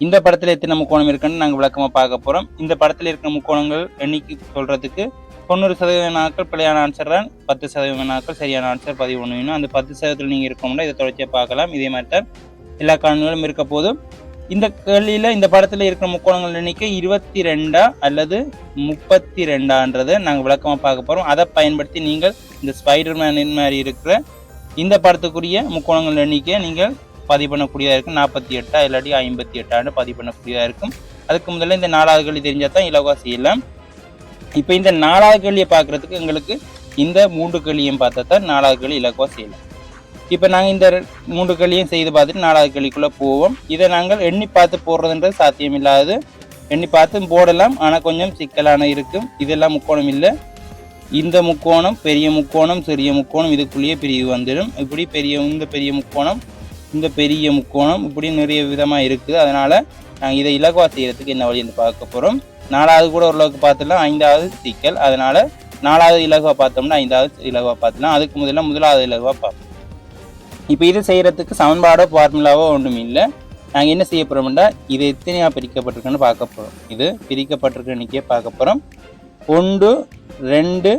இந்த படத்தில் எத்தனை முக்கோணம் இருக்குன்னு நாங்கள் விளக்கமாக பார்க்க போகிறோம் இந்த படத்தில் இருக்கிற முக்கோணங்கள் எண்ணிக்கை சொல்கிறதுக்கு தொண்ணூறு சதவீத நாட்கள் பிழையான ஆன்சர் தான் பத்து சதவீத நாட்கள் சரியான ஆன்சர் பதிவு ஒன்று வேணும் அந்த பத்து சதவீதத்தில் நீங்கள் இருக்கணும்னா இதை தொடர்ச்சியாக பார்க்கலாம். இதே மாதிரி தான் எல்லா காரணங்களும் இருக்க போதும். இந்த கேள்வியில் இந்த படத்தில் இருக்கிற முக்கோணங்கள் எண்ணிக்கை இருபத்தி ரெண்டா அல்லது முப்பத்தி ரெண்டான்றதை நாங்கள் விளக்கமாக பார்க்க போகிறோம் அதை பயன்படுத்தி நீங்கள் இந்த ஸ்பைடர் மேன் மாதிரி இருக்கிற இந்த படத்துக்குரிய முக்கோணங்கள் எண்ணிக்கையை நீங்கள் பதிவு பண்ணக்கூடியதாக இருக்கும். நாற்பத்தி எட்டா இல்லாட்டி ஐம்பத்தி எட்டாண்டு பதிவு பண்ணக்கூடியதாக இருக்கும். அதுக்கு முதல்ல இந்த நாலாவது கேள்வி தெரிஞ்சால் தான் இலவா செய்யலாம். இப்போ இந்த நாலாவது கேள்வியை பார்க்குறதுக்கு எங்களுக்கு இந்த மூன்று கேள்வியும் பார்த்தா தான் நாலாவது கேள்வி இலக்குவா செய்யலாம். இப்போ நாங்கள் இந்த மூன்று கேள்வியும் செய்து பார்த்துட்டு நாலாவது கேள்விக்குள்ளே போவோம். இதை நாங்கள் எண்ணி பார்த்து போடுறதுன்றது சாத்தியம் இல்லாதது எண்ணி பார்த்து போடலாம். ஆனால் கொஞ்சம் சிக்கலான இருக்கும். இதெல்லாம் முக்கோணம் இல்லை. இந்த முக்கோணம் பெரிய முக்கோணம் சிறிய முக்கோணம் இதுக்குள்ளேயே பிரிவு வந்துடும். இப்படி பெரிய இந்த பெரிய முக்கோணம் இந்த பெரிய முக்கோணம் இப்படி நிறைய விதமாக இருக்குது. அதனால் நாங்கள் இதை இலகுவா செய்கிறதுக்கு என்ன வழின்னு பார்க்க போகிறோம் நாலாவது கூட ஓரளவுக்கு பார்த்துடலாம். ஐந்தாவது சிக்கல். அதனால் நாலாவது இலகுவா பார்த்தோம்னா ஐந்தாவது இலகுவா பார்த்துலாம் அதுக்கு முதல்ல முதலாவது இலகுவா பார்ப்போம். இப்போ இது செய்கிறதுக்கு சமன்பாடோ ஃபார்முலாவோ ஒன்றும் இல்லை. நாங்கள் என்ன செய்ய போகிறோம்னா இது எத்தனையாக பிரிக்கப்பட்டிருக்குன்னு பார்க்க போகிறோம் இது பிரிக்கப்பட்டிருக்க எண்ணிக்கையை பார்க்க போகிறோம் ஒன்று ரெண்டு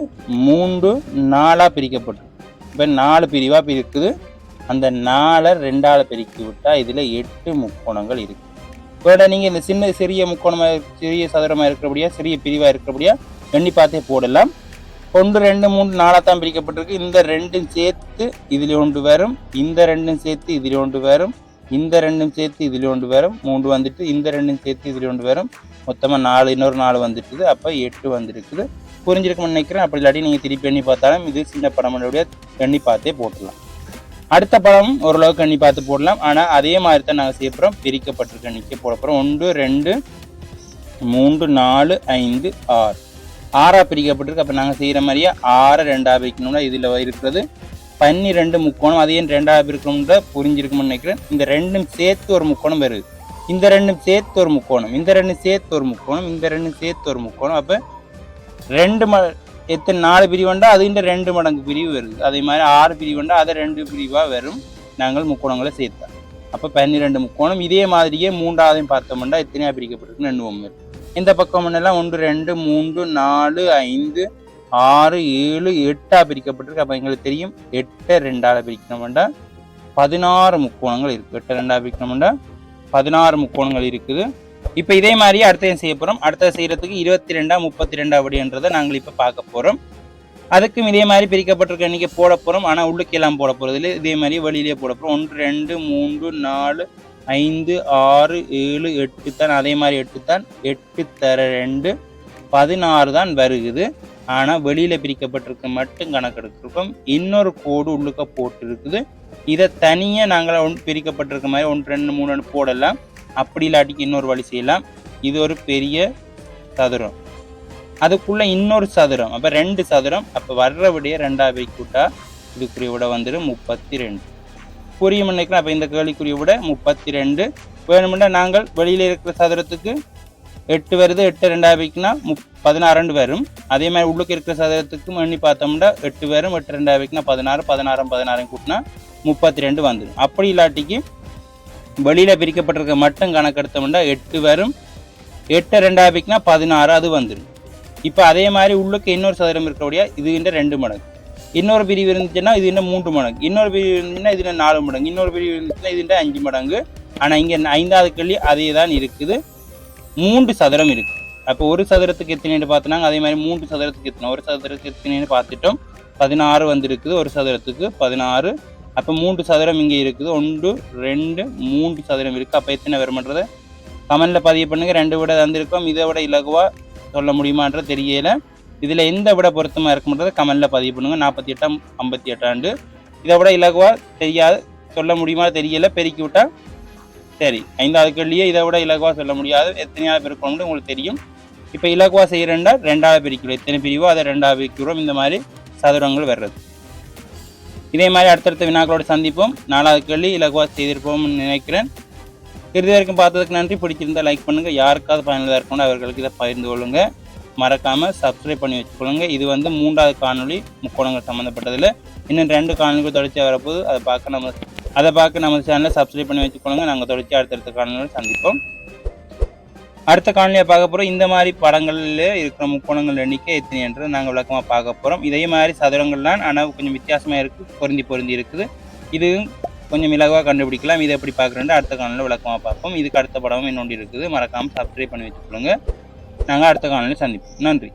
மூன்று நாலாக பிரிக்கப்பட்டிருக்கு. இப்போ நாலு பிரிவாக பிரிக்குது. அந்த நாலை ரெண்டால் பெருக்கி விட்டால் இதில் எட்டு முக்கோணங்கள் இருக்குது இப்போ நீங்கள் இந்த சின்ன சிறிய முக்கோணமாக சிறிய சதுரமாக இருக்கிறபடியா சிறிய பிரிவாக இருக்கிறபடியா எண்ணி பார்த்தே போடலாம். ஒன்று ரெண்டு மூணு நாலாக தான் பிரிக்கப்பட்டிருக்கு. இந்த ரெண்டும் சேர்த்து இதில் ஒன்று வரும். இந்த ரெண்டும் சேர்த்து இதில் ஒன்று வரும். இந்த ரெண்டும் சேர்த்து இதில் ஒன்று வரும். மூன்று வந்துட்டு இந்த ரெண்டும் சேர்த்து இதில் ஒன்று வரும். மொத்தமாக நாலு இன்னொரு நாலு வந்துட்டுது. அப்போ எட்டு வந்துருக்குது. புரிஞ்சிருக்கும்னு நினைக்கிறேன். அப்படி இல்லாட்டி நீங்கள் திருப்பி எண்ணி பார்த்தாலும் இது சின்ன படமனுடைய எண்ணி பார்த்தே போட்டுடலாம். அடுத்த பழமும் ஓரளவுக்கு கண்ணி பார்த்து போடலாம். ஆனால் அதே மாதிரி தான் நாங்கள் செய்ய போகிறோம் பிரிக்கப்பட்டிருக்க நிற்க போட போகிறோம் ஒன்று ரெண்டு மூன்று நாலு ஐந்து ஆறு. ஆறாக பிரிக்கப்பட்டிருக்கு. அப்போ நாங்கள் செய்கிற மாதிரியே ஆறை ரெண்டாக பிரிக்கணும்னா இதில் இருக்கிறது பன்னிரெண்டு முக்கோணம். அதையும் ரெண்டாக பிரிக்கணும்ன்ற புரிஞ்சிருக்கும்னு நினைக்கிறேன். இந்த ரெண்டும் சேர்த்து ஒரு முக்கோணம் வருது. இந்த ரெண்டும் சேர்த்து ஒரு முக்கோணம். இந்த ரெண்டும் சேர்த்து ஒரு முக்கோணம். இந்த ரெண்டும் சேர்த்து ஒரு முக்கோணம். அப்போ ரெண்டு ம எத்தனை நாலு பிரிவுண்டா அதுகிட்ட ரெண்டு மடங்கு பிரிவு வருது. அதே மாதிரி ஆறு பிரிவுண்டா அதை ரெண்டு பிரிவாக வரும். நாங்கள் முக்கோணங்களை சேர்த்தோம் அப்போ பன்னிரெண்டு முக்கோணம். இதே மாதிரியே மூன்றாவதையும் பார்த்தோம்னா எத்தனையாக பிரிக்கப்பட்டிருக்கு ரெண்டு ஒன்று இந்த பக்கம் எல்லாம் ஒன்று ரெண்டு மூன்று நாலு ஐந்து ஆறு ஏழு எட்டாக பிரிக்கப்பட்டிருக்கு. அப்போ எங்களுக்கு தெரியும். எட்டை ரெண்டால் பிரிக்கணும்டா பதினாறு முக்கோணங்கள் இருக்குது எட்டை ரெண்டாக பிரிக்கணும்டா பதினாறு முக்கோணங்கள் இருக்குது. இப்போ இதே மாதிரி அடுத்தது செய்ய போகிறோம் அடுத்தது செய்கிறதுக்கு இருபத்தி ரெண்டா முப்பத்தி ரெண்டா அப்படின்றத நாங்கள் இப்போ பார்க்க போகிறோம் அதுக்கும் இதே மாதிரி பிரிக்கப்பட்டிருக்க இன்றைக்கி போட போகிறோம் ஆனால் உள்ளுக்கெல்லாம் போட போகிறது இல்லை. இதே மாதிரி வெளியிலே போட போகிறோம் ஒன்று ரெண்டு மூன்று நாலு ஐந்து ஆறு ஏழு எட்டு தான். அதே மாதிரி எட்டு தான். எட்டு தர ரெண்டு. பதினாறு தான் வருகுது. ஆனால் வெளியில் பிரிக்கப்பட்டிருக்க மட்டும் கணக்கெடுத்திருக்கோம் இன்னொரு கோடு உள்ளுக்க போட்டிருக்குது. இதை தனியாக நாங்கள் ஒன் பிரிக்கப்பட்டிருக்க மாதிரி ஒன்று ரெண்டு மூணு ரெண்டு போடலாம். அப்படி இல்லாட்டிக்கு இன்னொரு வழி செய்யலாம். இது ஒரு பெரிய சதுரம். அதுக்குள்ள இன்னொரு சதுரம். அப்போ ரெண்டு சதுரம். அப்போ வர்ற விடைய ரெண்டாவது கூட்டா விட்டா இதுக்குரிய விட வந்துடும் முப்பத்தி ரெண்டு புரியும் நினைக்கிறேன். அப்போ இந்த கேள்விக்குரிய விட முப்பத்தி ரெண்டு வேணுமெண்டா நாங்கள் வெளியில் இருக்கிற சதுரத்துக்கு எட்டு வருது எட்டு ரெண்டாவது பிரிக்குனா முப் பதினாறு வரும். அதே மாதிரி உள்ளுக்கு இருக்கிற சதுரத்துக்கும் எண்ணி பார்த்தோம்னா எட்டு வரும் எட்டு ரெண்டாவது பிரிக்குனா பதினாறு பதினாறும் பதினாறும் கூட்டினா முப்பத்தி ரெண்டு வந்துடும் அப்படி இல்லாட்டிக்கு வெளியில் பிரிக்கப்பட்டிருக்க மட்டும் கணக்கெடுத்தோம்னா எட்டு வரும். எட்டு ரெண்டாக பிரிக்குனா பதினாறு அது வந்துடும். இப்போ அதே மாதிரி உள்ளுக்கு இன்னொரு சதுரம் இருக்கக்கூடிய இதுகின்ற ரெண்டு மடங்கு. இன்னொரு பிரிவு இருந்துச்சுன்னா இது இன்னும் மூன்று மடங்கு. இன்னொரு பிரிவு இருந்துச்சுன்னா இது நாலு மடங்கு. இன்னொரு பிரிவு இருந்துச்சுன்னா இது அஞ்சு மடங்கு. ஆனால் இங்கே ஐந்தாவது கேள்வி அதே தான் இருக்குது. மூன்று சதுரம் இருக்கு. அப்போ ஒரு சதுரத்துக்கு எத்தனைன்னு பார்த்தினாங்க அதே மாதிரி மூன்று சதுரத்துக்கு எத்தனை ஒரு சதுரத்துக்கு எத்தனைன்னு பார்த்துட்டோம். பதினாறு வந்திருக்குது. ஒரு சதுரத்துக்கு பதினாறு அப்போ மூன்று சதுரம் இங்கே இருக்குது. ஒன்று ரெண்டு மூன்று சதுரம் இருக்குது அப்போ எத்தனை வருமன்றதை கமெண்டில் பதிவு பண்ணுங்க. ரெண்டு விட தந்திருக்கோம். இதை விட இலகுவாக சொல்ல முடியுமான்ற தெரியல. இதில் எந்த விட பொருத்தமாக இருக்கும்ன்றதை கமெண்டில் பதிவு பண்ணுங்கள் நாற்பத்தி எட்டாம் ஐம்பத்தி எட்டாண்டு இதை விட இலகுவாக தெரியாது. சொல்ல முடியுமா தெரியல. பெருக்கி விட்டால் சரி. ஐந்தாவது கேள்வியே இதை விட இலகுவாக சொல்ல முடியாது. எத்தனையாவது பிரிக்கணும்னு உங்களுக்கு தெரியும். இப்போ இலகுவாக செய்கிறேன்டா ரெண்டாவது பிரிக்கிறோம் எத்தனை பிரிவோ அதை ரெண்டாவது பிரிக்கிறோம் இந்த மாதிரி சதுரங்கள் வர்றது. இதே மாதிரி அடுத்தடுத்த வினாக்களோட சந்திப்போம். நாலாவது கேள்வி இலகுவாக செய்திருப்போம்னு நினைக்கிறேன். இறுதி வரைக்கும் பார்த்ததுக்கு நன்றி. பிடிச்சிருந்தா லைக் பண்ணுங்கள் யாருக்காவது பயனுள்ளதாக இருக்கணும் அவர்களுக்கு இதை பகிர்ந்து கொள்ளுங்கள் மறக்காமல் சப்ஸ்கிரைப் பண்ணி வச்சுக்கொள்ளுங்க. இது வந்து மூன்றாவது காணொளி முக்கோணங்கள் சம்மந்தப்பட்டதில் இன்னும் ரெண்டு காணொலிகள் தொடர்ச்சியாக வரப்போகுது. அதை பார்க்க நம்ம அதை பார்க்க நம்ம சேனலை சப்ஸ்கிரைப் பண்ணி வச்சுக்கொள்ளுங்க. நாங்கள் தொடர்ச்சியாக அடுத்தடுத்த காணொலியில் சந்திப்போம். அடுத்த காணொலியை பார்க்க போகிறோம் இந்த மாதிரி படங்களில் இருக்கிற முக்கோணங்கள் எண்ணிக்கை எத்தனை என்று நாங்கள் விளக்கமாக பார்க்க போகிறோம் இதே மாதிரி சதுரங்கள்லாம் ஆனால் கொஞ்சம் வித்தியாசமாக இருக்குது பொருந்தி பொருந்தி இருக்குது. இது கொஞ்சம் இலகுவாக கண்டுபிடிக்கலாம். இதை எப்படி பார்க்குறேன் அடுத்த காலையில் விளக்கமாக பார்ப்போம். இதுக்கு அடுத்த படமும் இன்னொன்று இருக்குது. மறக்காமல் சப்ஸ்கிரைப் பண்ணி வச்சுக்கொள்ளுங்க. நாங்கள் அடுத்த காணொலியில் சந்திப்போம். நன்றி.